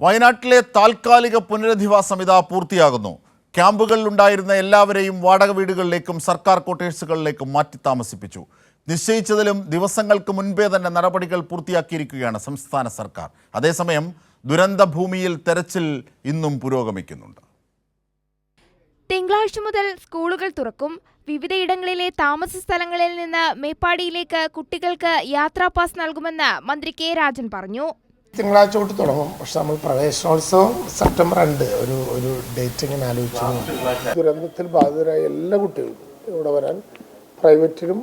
വയനാട്ടിലെ താൽക്കാലിക പുനരധിവാസം ഇതാ പൂർത്തിയാകുന്നു. ക്യാമ്പുകളിൽ ഉണ്ടായിരുന്ന എല്ലാവരെയും വാടക വീടുകളിലേക്കും സർക്കാർ ക്വാർട്ടേഴ്സുകളിലേക്കും മാറ്റി താമസിപ്പിച്ചു. നിശ്ചയിച്ചതിലും ദിവസങ്ങൾക്ക് മുൻപേ തന്നെ നടപടികൾ പൂർത്തിയാക്കിയിരിക്കുകയാണ് സംസ്ഥാന സർക്കാർ. അതേസമയം ദുരന്ത ഭൂമിയിൽ തെരച്ചിൽ ഇന്നും പുരോഗമിക്കുന്നുണ്ട്. തിങ്കളാഴ്ച മുതൽ സ്കൂളുകൾ തുറക്കും. വിവിധയിടങ്ങളിലെ താമസ സ്ഥലങ്ങളിൽ നിന്ന് മേപ്പാടിയിലേക്ക് കുട്ടികൾക്ക് യാത്രാ പാസ് നൽകുമെന്ന് മന്ത്രി കെ രാജൻ പറഞ്ഞു. തിങ്കളാഴ്ച തൊട്ട് തുടങ്ങും. പക്ഷെ നമ്മൾ പ്രവേശനോത്സവം സെപ്റ്റംബർ രണ്ട് ഒരു ഒരു ഡേറ്റ് ഇങ്ങനെ ആലോചിച്ചു ദുരന്തത്തിൽ ബാധിതരായ എല്ലാ കുട്ടികൾക്കും ഇവിടെ വരാൻ പ്രൈവറ്റിലും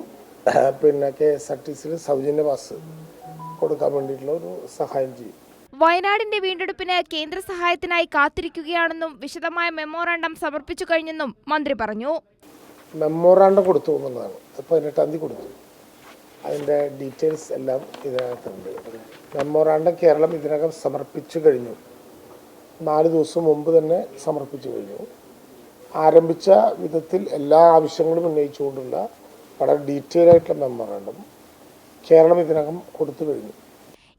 പിന്നെ കെ എസ് ആർ ടി സിയിലും സൗജന്യ പാസ് കൊടുക്കാൻ വേണ്ടിയിട്ടുള്ള ഒരു സഹായം ചെയ്യും. വയനാടിന്റെ വീണ്ടെടുപ്പിന് കേന്ദ്ര സഹായത്തിനായി കാത്തിരിക്കുകയാണെന്നും വിശദമായ മെമ്മോറാണ്ടം സമർപ്പിച്ചു കഴിഞ്ഞെന്നും മന്ത്രി പറഞ്ഞു. മെമ്മോറാണ്ടം കൊടുത്തു എന്നുള്ളതാണ്. പതിനെട്ടാം തീയതി കൊടുത്തു. അതിന്റെ ഡീറ്റെയിൽസ് എല്ലാം ഇതിനകത്തുണ്ട്. മെമ്മോറാണ്ടം കേരളം ഇതിനകം സമർപ്പിച്ചു കഴിഞ്ഞു. നാല് ദിവസം മുമ്പ് തന്നെ സമർപ്പിച്ചു കഴിഞ്ഞു. ആരംഭിച്ച വിധത്തിൽ എല്ലാ ആവശ്യങ്ങളും ഉന്നയിച്ചുകൊണ്ടുള്ള വളരെ ഡീറ്റെയിൽ ആയിട്ടുള്ള മെമ്മോറാണ്ടം കേരളം ഇതിനകം കൊടുത്തു കഴിഞ്ഞു.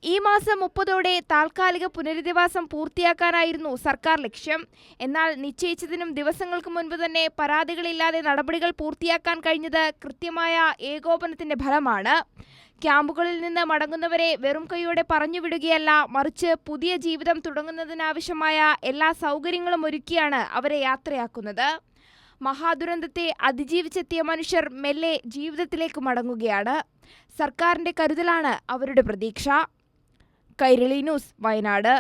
ഈ മാസം മുപ്പതോടെ താൽക്കാലിക പുനരധിവാസം പൂർത്തിയാക്കാനായിരുന്നു സർക്കാർ ലക്ഷ്യം. എന്നാൽ നിശ്ചയിച്ചതിനും ദിവസങ്ങൾക്ക് മുൻപ് തന്നെ പരാതികളില്ലാതെ നടപടികൾ പൂർത്തിയാക്കാൻ കഴിഞ്ഞത് കൃത്യമായ ഏകോപനത്തിന്റെ ഫലമാണ്. ക്യാമ്പുകളിൽ നിന്ന് മടങ്ങുന്നവരെ വെറും കൈയോടെ പറഞ്ഞുവിടുകയല്ല മറിച്ച് പുതിയ ജീവിതം തുടങ്ങുന്നതിനാവശ്യമായ എല്ലാ സൗകര്യങ്ങളും ഒരുക്കിയാണ് അവരെ യാത്രയാക്കുന്നത്. മഹാദുരന്തത്തെ അതിജീവിച്ചെത്തിയ മനുഷ്യർ മെല്ലെ ജീവിതത്തിലേക്ക് മടങ്ങുകയാണ്. സർക്കാരിന്റെ കരുതലാണ് അവരുടെ പ്രതീക്ഷ. കൈരളി ന്യൂസ് വയനാട്.